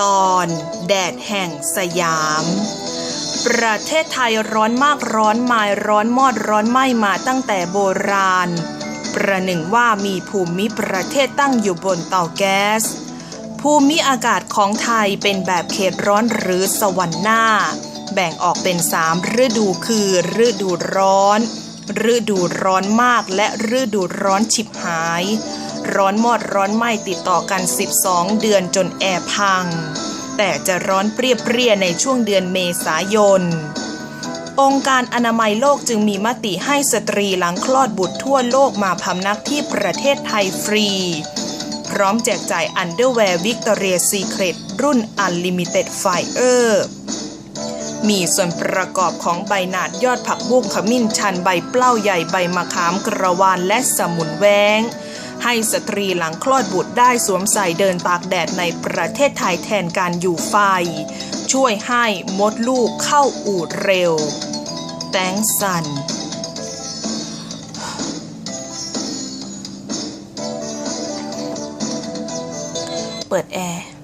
ตอน แดดแห่งสยาม ประเทศไทยร้อนมากร้อนมายร้อนมอดร้อนไหม้มาตั้งแต่โบราณ ประหนึ่งว่ามีภูมิประเทศตั้งอยู่บนเตาแก๊ส ภูมิอากาศของไทยเป็นแบบเขตร้อนหรือสวรรค์หน้า แบ่งออกเป็นสามฤดูคือฤดูร้อน ฤดูร้อนมากและฤดูร้อนฉิบหาย ร้อนมอดร้อนไหม้ติดต่อกัน 12 เดือนจนแอร์พัง แต่จะร้อนเปรี้ยในช่วงเดือนเมษายน องค์การอนามัยโลกจึงมีมติให้สตรีหลังคลอดบุตรทั่วโลกมาพำนักที่ประเทศไทยฟรี พร้อมแจกจ่ายอันเดอร์แวร์วิกตอเรียซีเครตรุ่น Unlimited Fire มีส่วนประกอบของใบหนาดยอดผักบุ้งขมิ้นชันใบเปล้าใหญ่ใบมะขามกระวานและสมุนแวง ให้สตรีหลังคลอดบุตรได้สวมใส่เดินตากแดดในประเทศไทยแทนการอยู่ไฟ ช่วยให้มดลูกเข้าอู่เร็ว แตงสันเปิดแอร์